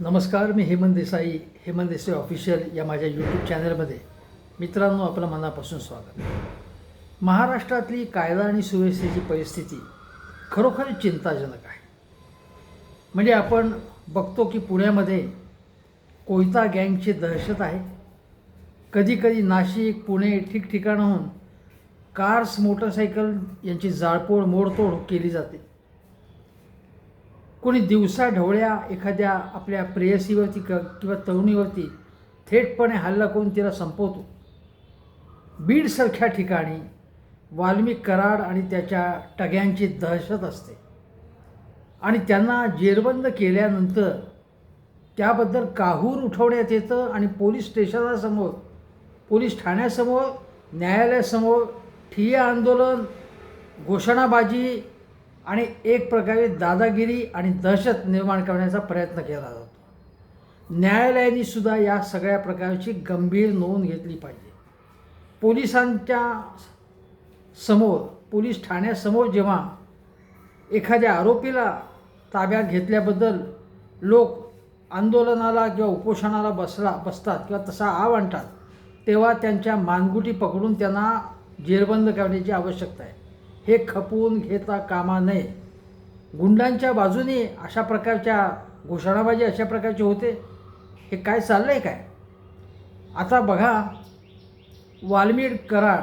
नमस्कार मी हेमंत देसाई हेमंत देसाई ऑफिशियल या माझ्या यूट्यूब चॅनलमध्ये मित्रांनो आपलं मनापासून स्वागत. महाराष्ट्रातली कायदा आणि सुव्यवस्थेची परिस्थिती खरोखर चिंताजनक आहे. म्हणजे आपण बघतो की पुण्यामध्ये कोयता गँगची दहशत आहे. कधीकधी नाशिक पुणे ठिकठिकाणाहून कार्स मोटरसायकल यांची जाळपोळ मोडतोड केली जाते. कोणी दिवसा ढवळ्या एखाद्या आपल्या प्रेयसीवरती क किंवा तरुणीवरती थेटपणे हल्ला करून तिला संपवतो. बीडसारख्या ठिकाणी वाल्मिक कराड आणि त्याच्या टग्यांची दहशत असते. आणि त्यांना जेरबंद केल्यानंतर त्याबद्दल काहूर उठवण्यात येतं आणि पोलीस स्टेशनासमोर पोलीस ठाण्यासमोर न्यायालयासमोर ठिय्या आंदोलन घोषणाबाजी आणि एक प्रकारे दादागिरी आणि दहशत निर्माण करण्याचा प्रयत्न केला जातो. न्यायालयाने सुद्धा या सगळ्या प्रकारची गंभीर नोंद घेतली पाहिजे. पोलिसांच्या समोर पोलीस ठाण्यासमोर जेव्हा एखाद्या आरोपीला ताब्यात घेतल्याबद्दल लोक आंदोलनाला किंवा उपोषणाला बसला बसतात किंवा तसा आव आणतात तेव्हा त्यांच्या मानगुटी पकडून त्यांना जेरबंद करण्याची आवश्यकता आहे. हे खपवून घेता कामा नये. गुंडांच्या बाजूने अशा प्रकारच्या घोषणाबाजी अशा प्रकारचे होते? हे काय चाललं आहे काय? आता बघा वाल्मीड कराड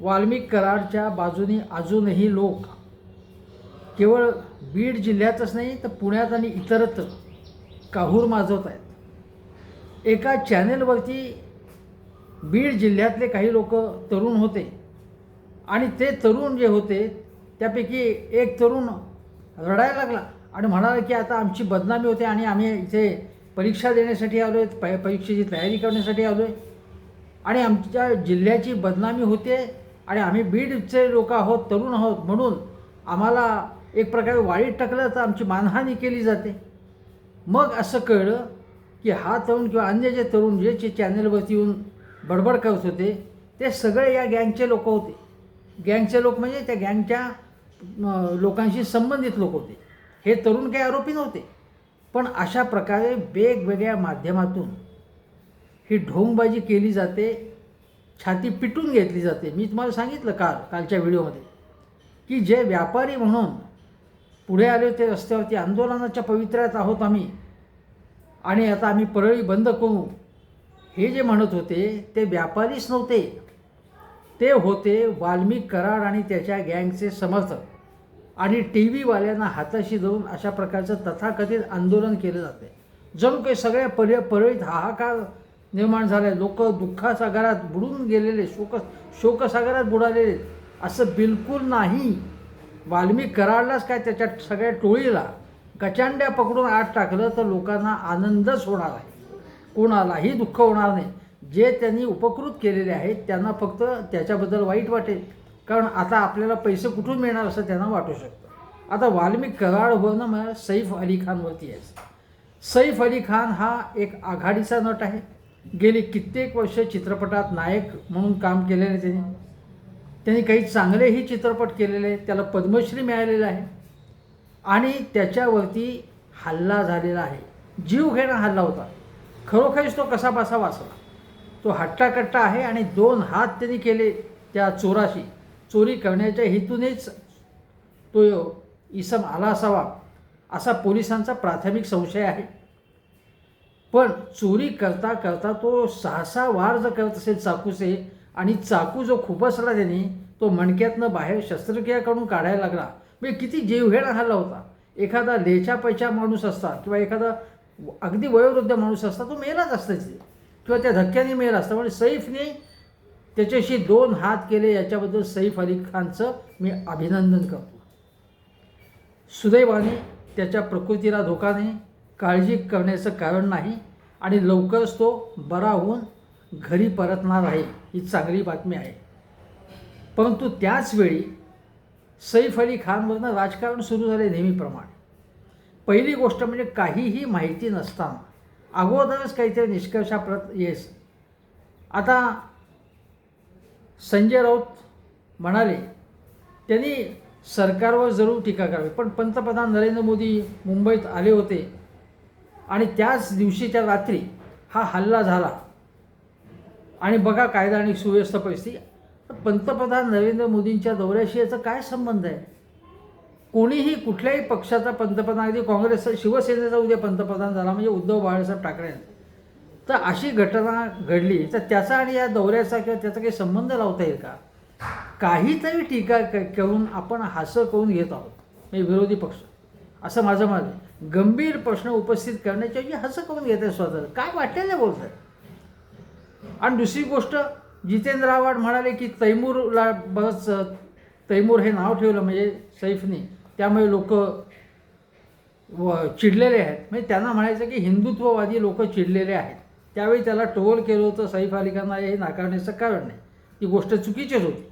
वाल्मिक कराडच्या बाजूने अजूनही लोक. केवळ बीड जिल्ह्यातच नाही तर पुण्यात आणि इतरत्र काहूर माजवत आहेत. एका चॅनेलवरती बीड जिल्ह्यातले काही लोक तरुण होते. आणि ते तरुण जे होते त्यापैकी एक तरुण रडायला लागला आणि म्हणाला की आता आमची बदनामी होते आणि आम्ही इथे परीक्षा देण्यासाठी आलो आहे प परीक्षेची तयारी करण्यासाठी आलो आहे आणि आमच्या जिल्ह्याची बदनामी होते आणि आम्ही बीडचे लोक आहोत तरुण आहोत म्हणून आम्हाला एक प्रकारे वाईट टाकलं तर आमची मानहानी केली जाते. मग असं कळलं की हा तरुण किंवा अन्य जे तरुण जे जे चॅनलवरती येऊन बडबड करत होते ते सगळे या गँगचे लोक होते. गँगचे लोक म्हणजे त्या गँगच्या लोकांशी संबंधित लोक होते. हे तरुण काही आरोपी नव्हते. पण अशा प्रकारे वेगवेगळ्या माध्यमातून ही ढोंगबाजी केली जाते छाती पिटून घेतली जाते. मी तुम्हाला सांगितलं काल कालच्या व्हिडिओमध्ये की जे व्यापारी म्हणून पुढे आले होते रस्त्यावरती आंदोलनाच्या पवित्र्यात आहोत आम्ही आणि आता आम्ही परळी बंद करू हे जे म्हणत होते ते व्यापारीच नव्हते. ते होते वाल्मिक कराड आणि त्याच्या गँगचे समर्थक. आणि टी व्हीवाल्यांना हाताशी धरून अशा प्रकारचं तथाकथित आंदोलन केलं जाते. जणू काही सगळ्या पर परळीत हाहाकार निर्माण झाला लोक दुःखासागरात बुडून गेलेले शोक शोकसागरात बुडालेले. असं बिलकुल नाही. वाल्मिक कराडलाच काय त्याच्या सगळ्या टोळीला गचांड्या पकडून आत टाकलं तर लोकांना आनंदच होणार आहे. कोणालाही दुःख होणार नाही. जे त्यांनी उपकृत केलेले आहेत त्यांना फक्त त्याच्याबद्दल वाईट वाटेल. कारण आता आपल्याला पैसे कुठून मिळणार असं त्यांना वाटू शकतं. आता वाल्मिक कराड होणं मला सैफ अली खानवरती आहे सैफ अली खान हा एक आघाडीचा नट आहे. गेली कित्येक वर्ष चित्रपटात नायक म्हणून काम केलेलं आहे त्यांनी. त्यांनी काही चांगलेही चित्रपट केलेले आहेत त्याला पद्मश्री मिळालेलं आहे. आणि त्याच्यावरती हल्ला झालेला आहे. जीव घेणा हल्ला होता. खरोखरीच तो कसा बसा वाचला? तो हट्टाकट्टा आहे आणि दोन हात त्यांनी केले त्या चोराशी. चोरी करण्याच्या हेतूनेच तो इसम आला असावा असा पोलिसांचा प्राथमिक संशय आहे. पण चोरी करता करता तो सहसा वार जर करत असेल चाकूचे आणि चाकू जो खुपसला त्याने तो मणक्यातनं बाहेर शस्त्रक्रियाकडून काढायला लागला. म्हणजे किती जीवघेणा हल्ला होता. एखादा लेचा पैचा माणूस असता किंवा एखादा अगदी वयोवृद्ध माणूस असता तो मेलाच असता तिथे. किंवा त्या धक्क्याने मेला असता म्हणजे सैफने त्याच्याशी दोन हात केले याच्याबद्दल सैफ अली खानचं मी अभिनंदन करतो. सुदैवाने त्याच्या प्रकृतीला धोका नाही काळजी करण्याचं कारण नाही आणि लवकरच तो बरा होऊन घरी परतणार आहे ही चांगली बातमी आहे. परंतु त्याचवेळी सैफ अली खानवरनं राजकारण सुरू झाले नेहमीप्रमाणे. पहिली गोष्ट म्हणजे काहीही माहिती नसताना अगोदरच काहीतरी निष्कर्षाप्रत येस. आता संजय राऊत म्हणाले त्यांनी सरकारवर जरूर टीका करावी. पण पंतप्रधान नरेंद्र मोदी मुंबईत आले होते आणि त्याच दिवशीच्या रात्री हा हल्ला झाला. आणि बघा कायदा आणि सुव्यवस्था परिस्थिती. तर पंतप्रधान नरेंद्र मोदींच्या दौऱ्याशी याचा काय संबंध आहे? कोणीही कुठल्याही पक्षाचा पंतप्रधान अगदी काँग्रेसचा शिवसेनेचा उद्या पंतप्रधान झाला म्हणजे उद्धव बाळासाहेब ठाकरे तर अशी घटना घडली. तर त्याचा आणि या दौऱ्याचा किंवा त्याचा काही संबंध लावता येईल का? काहीतरी टीका क- करून आपण हसं करून घेत आहोत. म्हणजे विरोधी पक्ष. असं माझं मत आहे. गंभीर प्रश्न उपस्थित करण्याच्याऐवजी हसं करून घेत आहे स्वतः. काय वाटेल बोलत आहे आणि दुसरी गोष्ट जितेंद्र आव्हाड म्हणाले की तैमूरला बस तैमूर हे नाव ठेवलं म्हणजे सैफने. त्यामुळे लोक व चिडलेले आहेत. म्हणजे त्यांना म्हणायचं की हिंदुत्ववादी लोक चिडलेले आहेत. त्यावेळी त्याला टोल केलं होतं सैफ अली खानला हे नाकारण्याचं कारण नाही. ती गोष्ट चुकीचीच होती.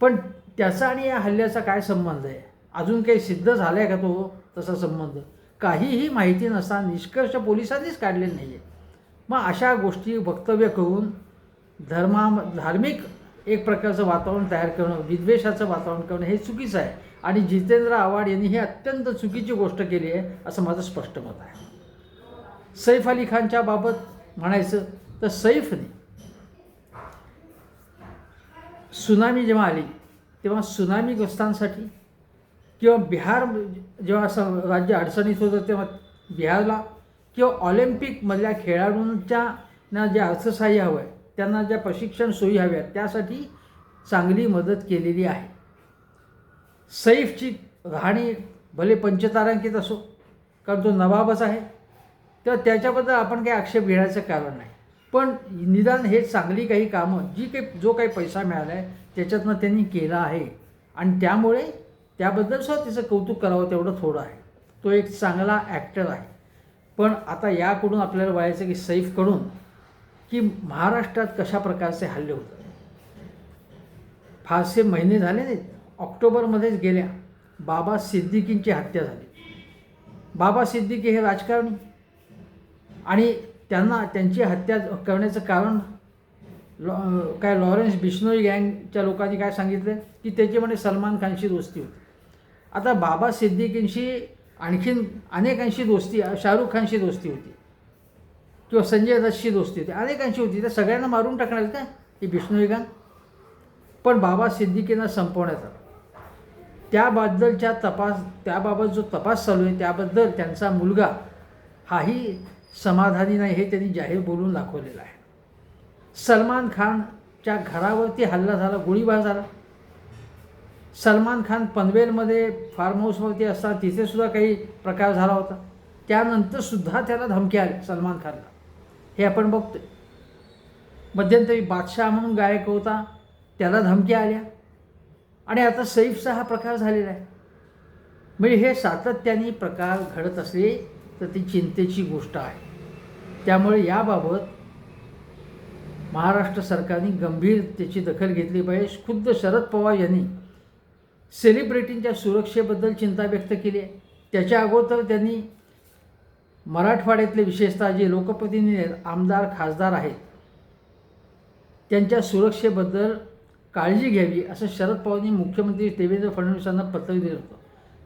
पण त्याचा आणि या हल्ल्याचा काय संबंध आहे? अजून काही सिद्ध झाला आहे का तो तसा संबंध? काहीही माहिती नसता निष्कर्ष पोलिसांनीच काढले नाही आहे मग अशा गोष्टी वक्तव्य करून धर्मा धार्मिक एक प्रकारचं वातावरण तयार करणं विद्वेषाचं वातावरण करणं हे चुकीचं आहे. आणि जितेंद्र आव्हाड यांनी ही अत्यंत चुकीची गोष्ट केली आहे असं माझं स्पष्ट मत आहे. सैफ अली खानच्या बाबत म्हणायचं तर सैफने सुनामी जेव्हा आली तेव्हा सुनामीग्रस्तांसाठी किंवा बिहार जेव्हा असं राज्य अडचणीत होतं तेव्हा बिहारला किंवा ऑलिम्पिकमधल्या खेळाडूंच्या ना जे अर्थसहाय्य हवं आहे त्यांना ज्या प्रशिक्षण सोयी हव्या आहेत त्यासाठी चांगली मदत केलेली आहे. सैफची राहणी भले पंचतारांकित असो कारण तो नवाबच आहे तर त्याच्याबद्दल आपण काही आक्षेप घेण्याचं कारण नाही. पण निदान हे चांगली काही कामं जी काही जो काही पैसा मिळाला आहे त्याच्यातनं त्यांनी केला आहे. आणि त्यामुळे त्याबद्दल सुद्धा त्याचं कौतुक करावं तेवढं थोडं आहे. तो एक चांगला ॲक्टर आहे. पण आता याकडून आपल्याला व्हायचं की सैफकडून की महाराष्ट्रात कशा प्रकारचे हल्ले होतात? फारसे महिने झाले नाहीत. ऑक्टोबरमध्येच गेल्या. बाबा सिद्दीकींची हत्या झाली. बाबा सिद्दीकी हे राजकारणी. आणि त्यांना त्यांची हत्या करण्याचं कारण लॉ काय लॉरेन्स बिश्नोई गँगच्या लोकांनी काय सांगितलं? की त्याची म्हणे सलमान खानशी दोस्ती होती. आता बाबा सिद्दीकींशी आणखीन अनेकांशी दोस्ती शाहरुख खानशी दोस्ती होती. किंवा संजय दत्तशी दोस्ती होती. अनेकांशी होती. त्या सगळ्यांना मारून टाकणार का? ही विष्णू गँग पण बाबा सिद्दीकींना संपवण्यात आलं. त्याबद्दलच्या तपास त्याबाबत जो तपास चालू आहे त्याबद्दल त्यांचा मुलगा हाही समाधानी नाही हे त्यांनी जाहीर बोलून दाखवलेलं आहे. सलमान खानच्या घरावरती हल्ला झाला गोळीबार झाला. सलमान खान पनवेलमध्ये फार्म हाऊसवरती असताना तिथेसुद्धा काही प्रकार झाला होता. त्यानंतरसुद्धा त्याला धमकी आली सलमान खानला. हे आपण बघतो मध्यंतरी बादशाह म्हणून गायक होता त्याला धमक्या आल्या. आणि आता सैफचा हा प्रकार झालेला आहे. म्हणजे हे सातत्याने प्रकार घडत असले तर ती चिंतेची गोष्ट आहे. त्यामुळे याबाबत महाराष्ट्र सरकारने गंभीर त्याची दखल घेतली पाहिजे. खुद्द शरद पवार यांनी सेलिब्रिटींच्या सुरक्षेबद्दल चिंता व्यक्त केली आहे. त्याच्या अगोदर त्यांनी मराठवाड्यातले विशेषतः जे लोकप्रतिनिधी आहेत आमदार खासदार आहेत त्यांच्या सुरक्षेबद्दल काळजी घ्यावी असं शरद पवारांनी मुख्यमंत्री देवेंद्र फडणवीसांना पत्र दिलं होतं.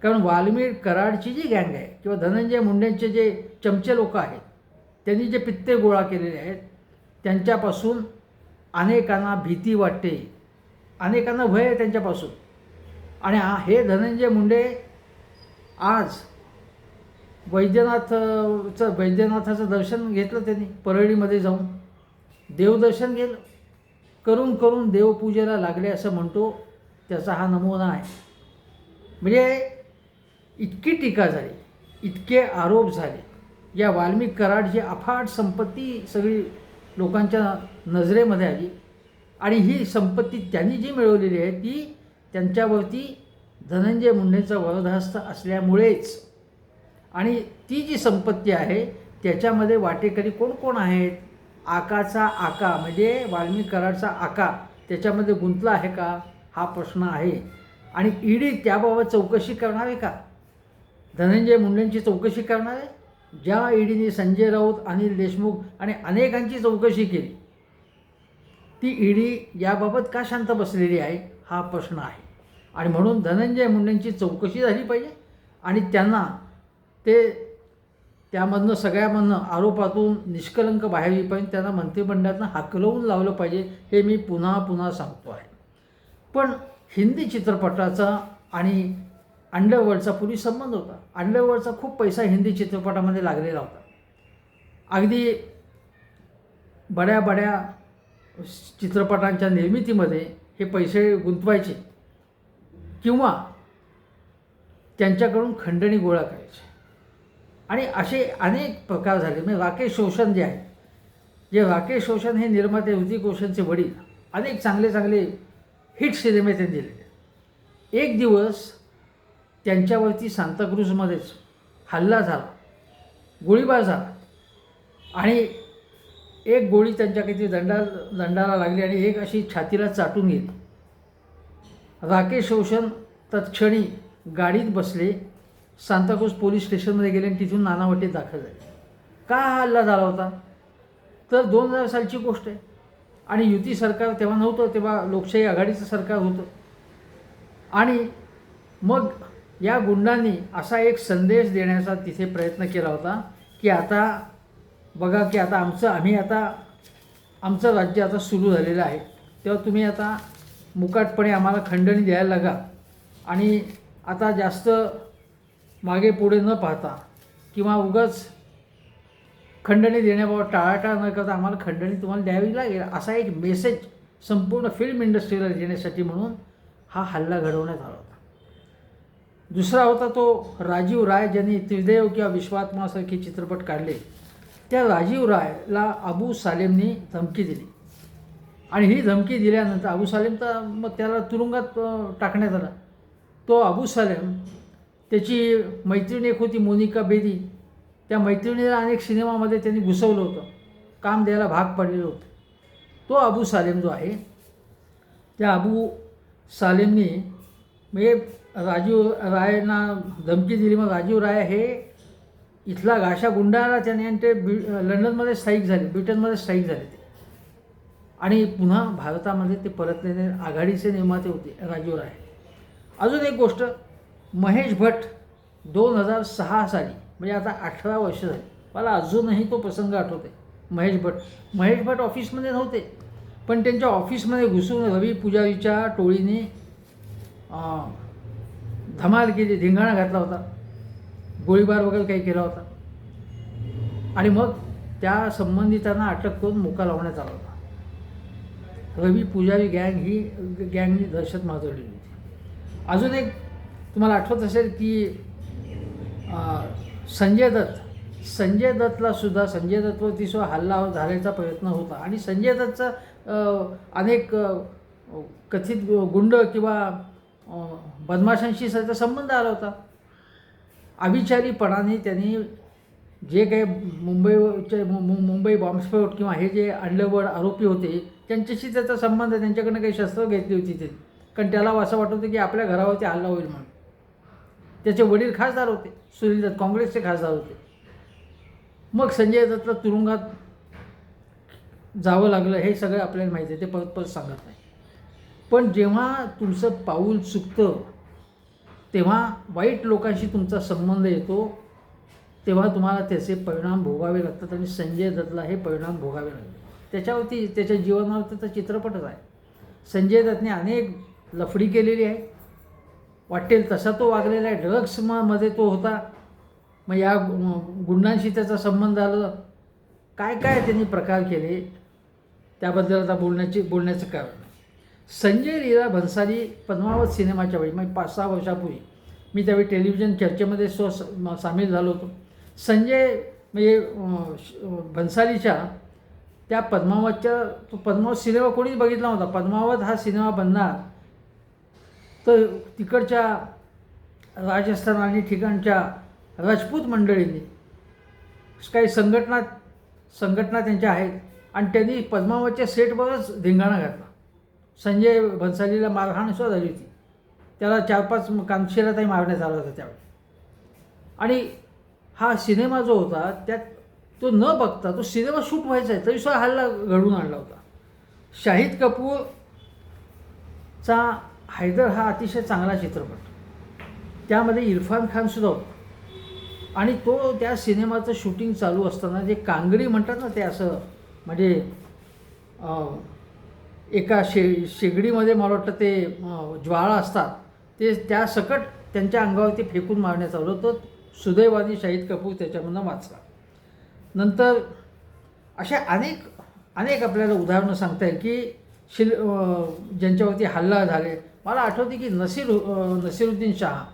कारण वाल्मीर कराडची जी गँग आहे किंवा धनंजय मुंडेंचे जे चमचे लोक आहेत त्यांनी जे पित्ते गोळा केलेले आहेत त्यांच्यापासून अनेकांना भीती वाटते अनेकांना भय आहे त्यांच्यापासून. आणि हे धनंजय मुंडे आज वैद्यनाथचं वैद्यनाथाचं दर्शन घेतलं त्यांनी परळीमध्ये जाऊन. देवदर्शन गेलं करून करून देवपूजेला लागले असं म्हणतो त्याचा हा नमुना आहे. म्हणजे इतकी टीका झाली इतके आरोप झाले. या वाल्मिक कराडची अफाट संपत्ती सगळी लोकांच्या नजरेमध्ये आली. आणि ही संपत्ती त्यांनी जी मिळवलेली आहे ती त्यांच्यावरती धनंजय मुंडेंचा वरदहस्त असल्यामुळेच आणि ती जी संपत्ती आहे त्याच्यामध्ये वाटेकरी कोण कोण आहेत? आकाचा आका म्हणजे वाल्मिक कराडचा आका त्याच्यामध्ये गुंतला आहे का? हा प्रश्न आहे. आणि ईडी त्याबाबत चौकशी करणार आहे का? धनंजय मुंडेंची चौकशी करणार? आहे ज्या ईडीने संजय राऊत अनिल देशमुख आणि अनेकांची चौकशी केली ती ईडी याबाबत का शांत बसलेली आहे? हा प्रश्न आहे. आणि म्हणून धनंजय मुंडेंची चौकशी झाली पाहिजे. आणि त्यांना ते त्यामधनं सगळ्यामधनं आरोपातून निष्कलंक बाहेर येईपर्यंत त्यांना मंत्रिमंडळातनं हाकलवून लावलं पाहिजे हे मी पुन्हा पुन्हा सांगतो आहे. पण हिंदी चित्रपटाचा आणि अंडरवर्ल्डचा पूर्वी संबंध होता. अंडरवर्ल्डचा खूप पैसा हिंदी चित्रपटामध्ये लागलेला होता. अगदी बड्या बड्या चित्रपटांच्या निर्मितीमध्ये हे पैसे गुंतवायचे किंवा त्यांच्याकडून खंडणी गोळा करायची. आणि असे अनेक प्रकार झाले. म्हणजे राकेश रोशन जे आहे जे राकेश रोशन हे निर्माते हृतिक रोशनचे वडील अनेक चांगले चांगले हिट सिनेमे त्यांनी दिलेले एक दिवस त्यांच्यावरती सांताक्रूजमध्येच हल्ला झाला गोळीबार झाला आणि एक गोळी त्यांच्या किती दंडा दंडाला लागली आणि एक अशी छातीला चाटून गेली. राकेश रोशन तत्क्षणी गाडीत बसले सांताक्रूज पोलीस स्टेशनमध्ये गेले आणि तिथून नानावटीत दाखल झाले. का हा हल्ला झाला होता? तर दोन हजार सालची गोष्ट आहे. आणि युती सरकार तेव्हा नव्हतं तेव्हा लोकशाही आघाडीचं सरकार होतं. आणि मग या गुंडांनी असा एक संदेश देण्याचा तिथे प्रयत्न केला होता की आता बघा की आता आमचं आम्ही आता आमचं राज्य आता सुरू झालेलं आहे. तेव्हा तुम्ही आता मुकाटपणे आम्हाला खंडणी द्यायला लागा. आणि आता जास्त मागे पुढे न पाहता किंवा उगाच खंडणी देण्याबाबत टाळाटाळ न करता आम्हाला खंडणी तुम्हाला द्यावी लागेल असा एक मेसेज संपूर्ण फिल्म इंडस्ट्रीला देण्यासाठी म्हणून हा हल्ला घडवण्यात आला होता. दुसरा होता तो राजीव राय ज्यांनी त्रिदेव किंवा विश्वात्मासारखे चित्रपट काढले त्या राजीव रायला अबू सालेमनी धमकी दिली. आणि ही धमकी दिल्यानंतर अबू सालेम तर मग त्याला तुरुंगात टाकण्यात आला. तो अबू सालेम त्याची मैत्रीण एक होती मोनिका बेदी. त्या मैत्रिणीला अनेक सिनेमामध्ये त्यांनी घुसवलं होतं. काम द्यायला भाग पडलेलं होतं. तो अबू सालेम जो आहे त्या अबू सालेमनी म्हणजे राजीव रायना धमकी दिली. मग राजीव राय हे इथला गाशा गुंडाला त्याने आणि ते बि लंडनमध्ये स्थायिक झाले ब्रिटनमध्ये स्थायिक झाले ते. आणि पुन्हा भारतामध्ये ते परतलेले आघाडीचे निर्माते होते राजीव राय. अजून एक गोष्ट महेश भट दोन हजार सहा साली म्हणजे आता अठरा वर्ष झाली. मला अजूनही तो प्रसंग आठवते महेश भट. महेश भट ऑफिसमध्ये नव्हते पण त्यांच्या ऑफिसमध्ये घुसून रवी पुजारीच्या टोळीने धमाल केली धिंगाणा घातला होता. गोळीबार वगैरे काही केला होता. आणि मग त्या संबंधितांना अटक करून मोका लावण्यात आला होता. रवी पुजारी गँग ही गँगनी दहशत माजवलेली होती. अजून एक तुम्हाला आठवत असेल की संजय दत्त संजय दत्तला सुद्धा संजय दत्तवरती सुद्धा हल्ला झाल्याचा प्रयत्न होता. आणि संजय दत्तचा अनेक कथित गुंड किंवा बदमाशांशी त्याचा संबंध आला होता. अविचारीपणाने त्यांनी जे काही मुंबईचे मु- मु- मुंबई बॉम्बस्फोट किंवा हे जे अंडरवर्ड आरोपी होते त्यांच्याशी त्याचा संबंध त्यांच्याकडनं काही शस्त्र घेतली होती ते. कारण त्याला असं वाटत होतं की आपल्या घरावरती हल्ला होईल म्हणून. त्याचे वडील खासदार होते सुनील दत्त काँग्रेसचे खासदार होते. मग संजय दत्तला तुरुंगात जावं लागलं हे सगळं आपल्याला माहिती आहे ते परत परत सांगत नाही. पण जेव्हा तुमचं पाऊल चुकतं तेव्हा वाईट लोकांशी तुमचा संबंध येतो तेव्हा तुम्हाला त्याचे परिणाम भोगावे लागतात आणि संजय दत्तला हे परिणाम भोगावे लागले त्याच्यावरती त्याच्या जीवनावरती तर चित्रपटच आहे. संजय दत्तने अनेक लफडी केलेली आहे. वाटेल तसा तो वागलेला आहे. ड्रग्समध्ये तो होता. मग या गुंडांशी त्याचा संबंध आलं. काय काय त्यांनी प्रकार केले? त्याबद्दल आता बोलण्याची बोलण्याचं कारण. संजय लीला भन्साली पद्मावत सिनेमाच्या वेळी म्हणजे पाच सहा वर्षापूर्वी मी त्यावेळी टेलिव्हिजन चर्चेमध्ये स्व सामील झालो होतो. संजय म्हणजे श- भन्सालीच्या त्या पद्मावतच्या तो पद्मावत सिनेमा कोणीच बघितला नव्हता. पद्मावत हा सिनेमा बनणार तर तिकडच्या राजस्थान आणि ठिकाणच्या राजपूत मंडळींनी काही संघटना संघटना त्यांच्या आहेत आणि त्यांनी पद्मावतच्या सेटवरच धिंगाणा घातला. संजय भन्सालीला मारहाण सुद्धा झाली होती. त्याला चार पाच कामशिलाताही मारण्यात आला होता त्यावेळी. आणि हा सिनेमा जो होता त्यात तो न बघता तो सिनेमा शूट व्हायचा आहे तरी सुद्धा हल्ला घडवून आणला होता. शाहिद कपूरचा हैदर हा अतिशय चांगला चित्रपट. त्यामध्ये इरफान खान सुद्धा होता. आणि तो त्या सिनेमाचं शूटिंग चालू असताना जे कांगडी म्हणतात ना ते असं म्हणजे एका शे शेगडीमध्ये मला वाटतं ते ज्वाळा असतात. ते त्या सकट त्यांच्या अंगावरती फेकून मारण्यात आलं तर सुदैवानी शाहिद कपूर त्याच्यामधनं वाचला. नंतर अशा अनेक अनेक आपल्याला उदाहरणं सांगता येईल की शिल ज्यांच्यावरती हल्ला झाले मला आठवते की नसीर नसीरुद्दीन शहा.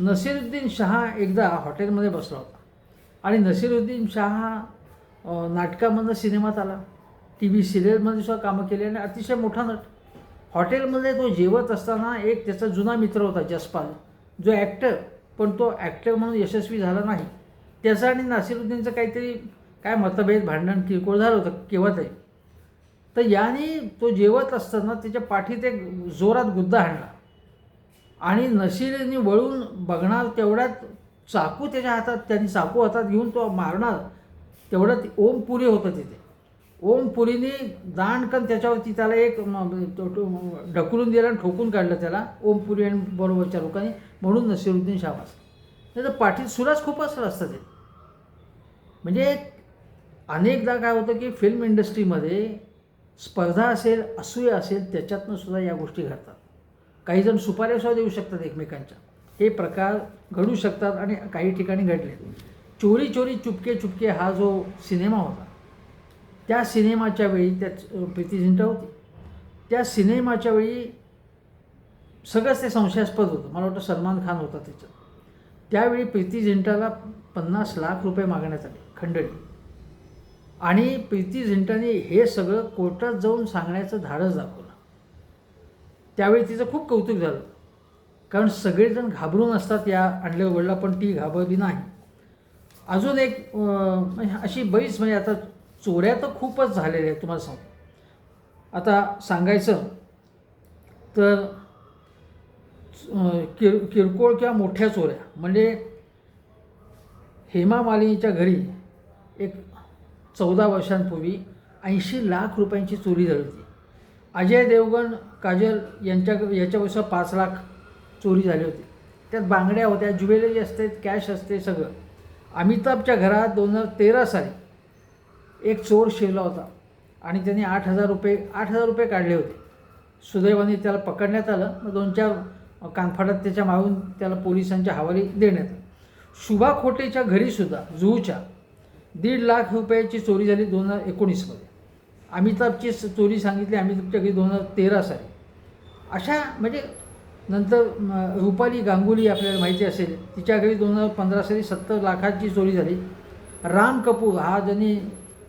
नसीरुद्दीन शहा एकदा हॉटेलमध्ये बसला होता. आणि नसीरुद्दीन शहा नाटकामधनं सिनेमात आला. टी व्ही सिरियलमध्ये सुद्धा कामं केली आणि अतिशय मोठा नट. हॉटेलमध्ये तो जेवत असताना एक त्याचा जुना मित्र होता जसपाल. जो ॲक्टर पण तो ॲक्टर म्हणून यशस्वी झाला नाही. त्याचा आणि नासिरुद्दीनचं काहीतरी काय मतभेद भांडण किरकोळ झालं होतं केव्हा तरी. तर याने तो जेवत असताना त्याच्या पाठीत एक जोरात गुद्दा हाणला. आणि नशिरेने वळून बघणार तेवढ्यात चाकू त्याच्या हातात त्यांनी चाकू हातात घेऊन तो मारणार तेवढ्यात ओमपुरी होतं तिथे. ओमपुरीने दांडकन त्याच्यावरती त्याला एक ढकलून दिला आणि ठोकून काढलं त्याला ओमपुरी आणि बरोबरच्या लोकांनी म्हणून नसिरुद्दीन शाबास. नाही तर पाठीत सुराच खूप असलं असतं ते. म्हणजे अनेकदा काय होतं की फिल्म इंडस्ट्रीमध्ये स्पर्धा असेल असूया असेल त्याच्यातनं सुद्धा या गोष्टी घडतात. काही जण सुपाऱ्यासुद्धा देऊ शकतात एकमेकांच्या. हे प्रकार घडू शकतात आणि काही ठिकाणी घडले. चोरी चोरी चुपके चुपके हा जो सिनेमा होता त्या सिनेमाच्या वेळी त्याच प्रीती झिंटा होती. त्या सिनेमाच्या वेळी सगळंच ते संशयास्पद होतं. मला वाटतं सलमान खान होता त्याच्यात त्यावेळी प्रीती झिंटाला पन्नास लाख रुपये मागण्यात आले खंडणी. आणि प्रीती झिंटाने हे सगळं कोर्टात जाऊन सांगण्याचं धाडस दाखवलं. त्यावेळी तिचं खूप कौतुक झालं. कारण सगळेजण घाबरून असतात या आणल्या वडला पण ती घाबरली नाही. अजून एक म्हणजे अशी बरीच म्हणजे आता चोऱ्या तर खूपच झालेल्या आहेत तुम्हाला सांग. आता सांगायचं तर किर किरकोळ किंवा मोठ्या चोऱ्या म्हणजे हेमा मालिनीच्या घरी एक चौदा वर्षांपूर्वी ऐंशी लाख रुपयांची चोरी झाली होती. अजय देवगण काजल यांच्या याच्यापेक्षा पाच लाख चोरी झाली होती. त्यात बांगड्या होत्या ज्वेलरी असते कॅश असते सगळं. अमिताभच्या घरात दोन हजार तेरा साली एक चोर शिरला होता आणि त्याने आठ हजार रुपये आठ हजार रुपये काढले होते. सुदैवाने त्याला पकडण्यात आलं मग दोन चार कानफाटात त्याच्या मारून त्याला पोलिसांच्या हवाली देण्यात आलं. शुभा खोटेच्या घरीसुद्धा जुहूच्या दीड लाख रुपयाची चोरी झाली दोन हजार एकोणीसमध्ये. अमिताभची चोरी सांगितली अमिताभच्या घरी दोन हजार तेरा साली. अशा म्हणजे नंतर रुपाली गांगुली आपल्याला माहिती असेल तिच्या घरी दोन हजार पंधरा साली सत्तर लाखाची चोरी झाली. राम कपूर हा ज्यांनी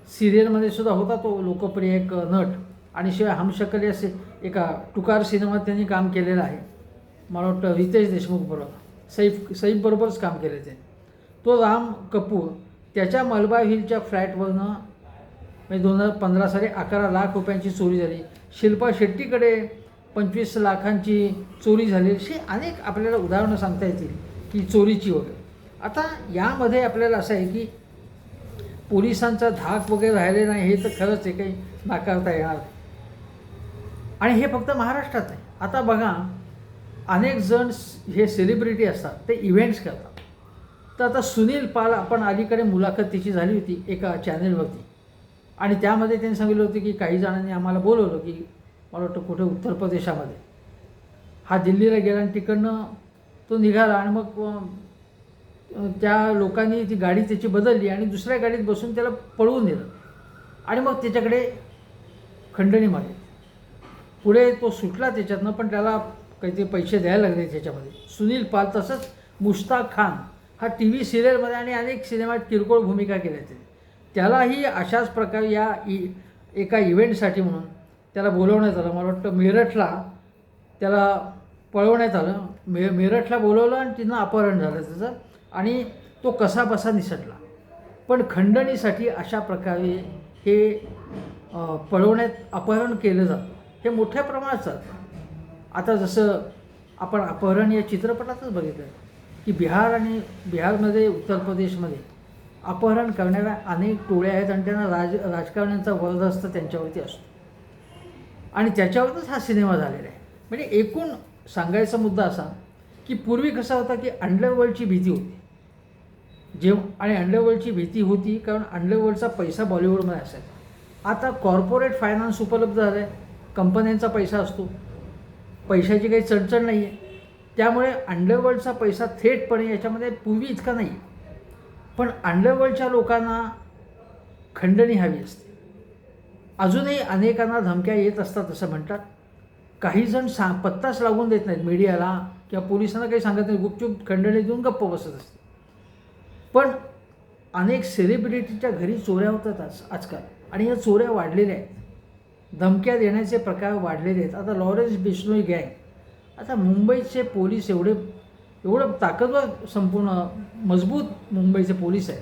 सिरियलमध्ये सुद्धा होता तो लोकप्रिय एक नट. आणि शिवाय हमशकल असे एका टुकार सिनेमात त्यांनी काम केलेलं आहे. मला वाटतं रितेश देशमुख बरोबर सैफ सैफबरोबरच काम केलं ते. तो राम कपूर त्याच्या मलबा हिलच्या फ्लॅटवरनं म्हणजे दोन हजार पंधरा साली अकरा लाख रुपयांची चोरी झाली. शिल्पा शेट्टीकडे पंचवीस लाखांची चोरी झाली. अशी अनेक आपल्याला उदाहरणं सांगता येतील की चोरीची वगैरे. आता यामध्ये आपल्याला असं आहे की पोलिसांचा धाक वगैरे राहिले नाही हे तर खरंच आहे काही नाकारता येणार आणि हे फक्त महाराष्ट्रात आहे आता बघा अनेक जण हे सेलिब्रिटी असतात ते इव्हेंट्स करतात. तर आता सुनील पाल आपण अलीकडे मुलाखत तिची झाली होती एका चॅनेलवरती. आणि त्यामध्ये त्यांनी सांगितलं होतं की काही जणांनी आम्हाला बोलवलं की मला वाटतं कुठे उत्तर प्रदेशामध्ये. हा दिल्लीला गेला आणि तिकडनं तो निघाला आणि मग त्या लोकांनी ती गाडी त्याची बदलली आणि दुसऱ्या गाडीत बसून त्याला पळवून दिलं आणि मग त्याच्याकडे खंडणी मारली. पुढे तो सुटला त्याच्यातनं पण त्याला काहीतरी पैसे द्यायला लागले त्याच्यामध्ये. सुनील पाल तसंच मुश्ताक खान हा टी व्ही सिरियलमध्ये आणि अनेक सिनेमात किरकोळ भूमिका केल्या त्याने त्यालाही अशाच प्रकारे या इ एका इव्हेंटसाठी म्हणून त्याला बोलवण्यात आलं. मला वाटतं मेरठला त्याला पळवण्यात आलं. मे मेरठला बोलवलं आणि तिनं अपहरण झालं त्याचं आणि तो कसा बसा निसटला. पण खंडणीसाठी अशा प्रकारे हे पळवण्यात अपहरण केलं जातं. हे मोठ्या प्रमाणात चालतं. आता जसं आपण अपहरण या चित्रपटातच बघितलं. की बिहार आणि बिहारमध्ये उत्तर प्रदेशमध्ये अपहरण करणाऱ्या अनेक टोळ्या आहेत आणि त्यांना राज राजकारण्यांचा वरदस्त त्यांच्यावरती असतो. आणि त्याच्यावरच हा सिनेमा झालेला आहे. म्हणजे एकूण सांगायचा मुद्दा असा की पूर्वी कसा होता की अंडरवर्ल्डची भीती होती. जेव आणि अंडरवर्ल्डची भीती होती कारण अंडरवर्ल्डचा पैसा बॉलिवूडमध्ये असायचा. आता कॉर्पोरेट फायनान्स उपलब्ध झालं आहे कंपन्यांचा पैसा असतो. पैशाची काही चणचण नाही आहे त्यामुळे अंडरवर्ल्डचा पैसा थेटपणे याच्यामध्ये पूर्वी इतका नाही. पण अंडरवर्ल्डच्या लोकांना खंडणी हवी असते. अजूनही अनेकांना धमक्या येत असतात असं म्हणतात. काही जण सा पत्ताच लागून देत नाहीत मीडियाला किंवा पोलिसांना काही सांगत नाही गुपचूप खंडणी देऊन गप्प बसत असते पण अनेक सेलिब्रिटीच्या घरी चोऱ्या होतात आज आजकाल. आणि या चोऱ्या वाढलेल्या आहेत. धमक्या देण्याचे प्रकार वाढलेले आहेत. आता लॉरेन्स बिश्नोई गँग आता मुंबईचे पोलीस एवढे एवढं ताकदवर संपूर्ण मजबूत मुंबईचे पोलीस आहेत.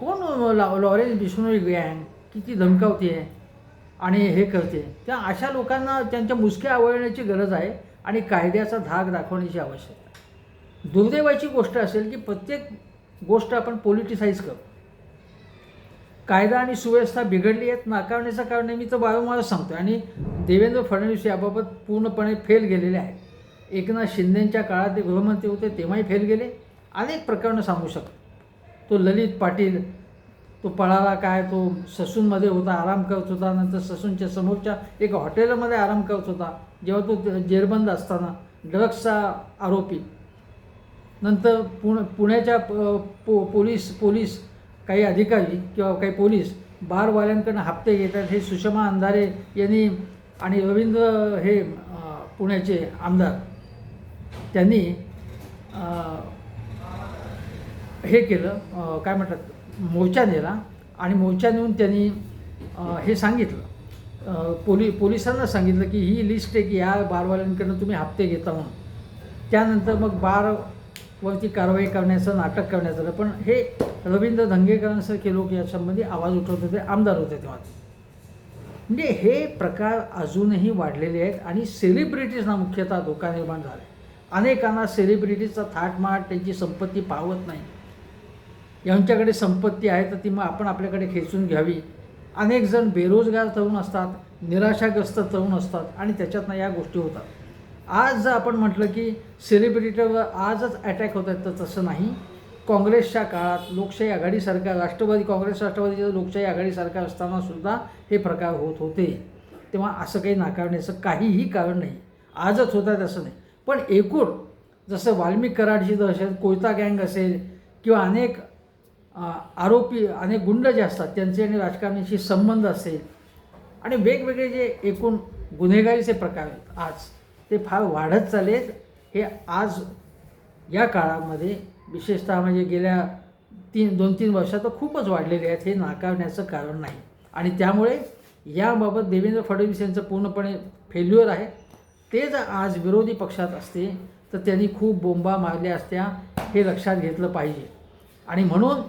कोण लॉ लॉरेन्स बिश्नोई गँग किती धमकावते आहे आणि हे करते? त्या अशा लोकांना त्यांच्या मुसक्या आवळण्याची गरज आहे आणि कायद्याचा धाक दाखवण्याची आवश्यकता आहे. दुर्दैवाची गोष्ट असेल की प्रत्येक गोष्ट आपण पॉलिटिसाईज करू कायदा आणि सुव्यवस्था बिघडली आहेत नाकारण्याचं कारण आहे मी तर वारंवार सांगतो आणि देवेंद्र फडणवीस याबाबत पूर्णपणे फेल गेलेले आहेत. एकनाथ शिंदेंच्या काळात ते गृहमंत्री होते तेव्हाही फेल गेले. अनेक प्रकरणं सांगू शकतो. तो ललित पाटील तो पळाला काय तो ससूनमध्ये होता आराम करत होता नंतर ससूनच्या समोरच्या एका हॉटेलमध्ये आराम करत होता जेव्हा तो जेरबंद असताना ड्रग्सचा आरोपी. नंतर पुण पुण्याच्या प- पो पोलीस पोलीस काही अधिकारी किंवा काही पोलीस बारवाल्यांकडनं हप्ते घेतात हे सुषमा अंधारे यांनी आणि रवींद्र हे पुण्याचे आमदार. त्यांनी हे केलं काय म्हणतात मोर्चा नेला आणि मोर्चा नेऊन त्यांनी हे सांगितलं. पोली पोलिसांना सांगितलं की ही लिस्ट आहे की या बारवाल्यांकडनं तुम्ही हप्ते घेता म्हणून. त्यानंतर मग बारवरती कारवाई करण्याचं नाटक करण्यात आलं पण हे रवींद्र धंगेकरांसारखे लोक यासंबंधी आवाज उठवत होते आमदार होते तेव्हा. म्हणजे हे प्रकार अजूनही वाढलेले आहेत आणि सेलिब्रिटीजना मुख्यतः धोका निर्माण झाला आहे अनेकांना सेलिब्रिटीचा थाटमाट त्यांची संपत्ती पावत नाही. यांच्याकडे संपत्ती आहे तर ती मग आपण आपल्याकडे खेचून घ्यावी. अनेक जण बेरोजगार तरुण असतात निराशाग्रस्त तरुण असतात आणि त्याच्यातनं या गोष्टी होतात. आज जर आपण म्हटलं की सेलिब्रिटीवर आजच अटॅक होत आहेत तर तसं नाही. काँग्रेसच्या काळात लोकशाही आघाडी सरकार राष्ट्रवादी काँग्रेस राष्ट्रवादीचं लोकशाही आघाडी सरकार असतानासुद्धा हे प्रकार होत होते. तेव्हा असं काही नाकारण्याचं काहीही कारण नाही. आजच होत आहेत असं नाही. पण एकूण जसं वाल्मिक कराडची दहशत कोयता गँग असेल किंवा अनेक आरोपी अनेक गुंड जे असतात त्यांचे आणि राजकारण्याशी संबंध असेल आणि वेगवेगळे जे एकूण गुन्हेगारीचे प्रकार आहेत आज ते फार वाढत चाललेत. हे आज या काळामध्ये विशेषतः म्हणजे गेल्या तीन दोन तीन वर्षात तर खूपच वाढलेले आहेत हे नाकारण्याचं कारण नाही. आणि त्यामुळे याबाबत देवेंद्र फडणवीस यांचं पूर्णपणे फेल्युअर आहे. ते जर आज विरोधी पक्षात असते तर त्यांनी खूप बोंबा मारल्या असत्या हे लक्षात घेतलं पाहिजे. आणि म्हणून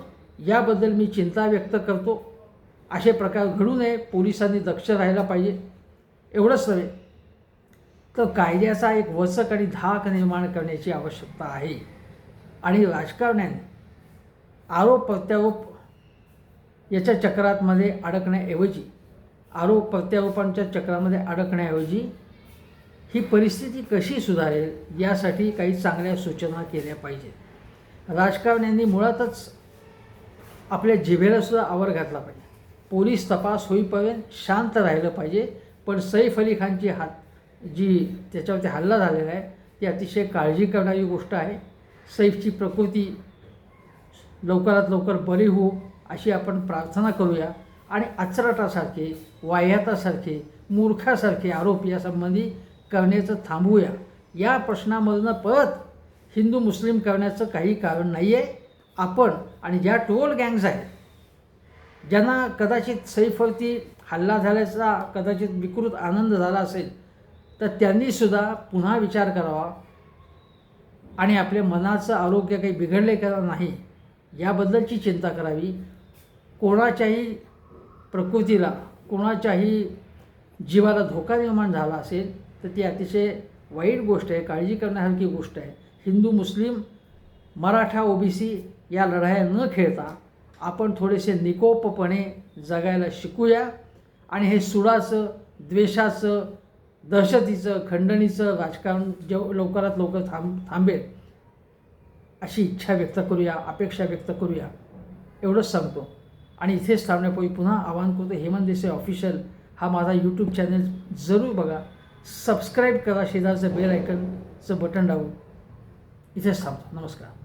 याबद्दल मी चिंता व्यक्त करतो. असे प्रकार घडू नये पोलिसांनी दक्ष राहायला पाहिजे. एवढंच नव्हे तर कायद्याचा एक वचक आणि धाक निर्माण करण्याची आवश्यकता आहे. आणि राजकारण्याने आरोप प्रत्यारोप याच्या चक्रातमध्ये अडकण्याऐवजी आरोप प्रत्यारोपांच्या चक्रामध्ये अडकण्याऐवजी ही परिस्थिती कशी सुधारेल यासाठी काही चांगल्या सूचना केल्या पाहिजेत. राजकारण्यांनी मुळातच आपल्या जिभेलासुद्धा आवर घातला पाहिजे. पोलीस तपास होईपर्यंत शांत राहिलं पाहिजे. पण सैफ अली खानची हात जी त्याच्यावरती हल्ला झालेला आहे ती अतिशय काळजी करणारी गोष्ट आहे. सैफची प्रकृती लवकरात लवकर बरी हो अशी आपण प्रार्थना करूया. आणि अचरटासारखे वाह्यातासारखे मूर्खासारखे आरोप यासंबंधी करण्याचं थांबवूया या प्रश्नामधनं परत हिंदू मुस्लिम करण्याचं काही कारण नाही आहे आपण आणि ज्या टोल गँग्स आहेत ज्यांना कदाचित सैफवरती हल्ला झाल्याचा कदाचित विकृत आनंद झाला असेल तर त्यांनीसुद्धा पुन्हा विचार करावा. आणि आपल्या मनाचं आरोग्य काही बिघडले का नाही याबद्दलची चिंता करावी. कोणाच्याही प्रकृतीला कोणाच्याही जीवाला धोका निर्माण झाला असेल तर ती अतिशय वाईट गोष्ट आहे काळजी करण्यासारखी गोष्ट आहे. हिंदू मुस्लिम मराठा ओबीसी या लढाया न खेळता आपण थोडेसे निकोपपणे जगायला शिकूया आणि हे सुडाचं द्वेषाचं दहशतीचं खंडणीचं राजकारण जेव लवकरात लवकर थांब थांबेल अशी इच्छा व्यक्त करूया अपेक्षा व्यक्त करूया. एवढंच सांगतो. आणि इथेच थांबण्यापूर्वी पुन्हा आवाहन करतो हेमंत देसाई ऑफिशियल हा माझा यूट्यूब चॅनल जरूर बघा. सबस्क्राईब करा शेजारचं बेल आयकनचं बटन दाबून. इथे थांबतो नमस्कार.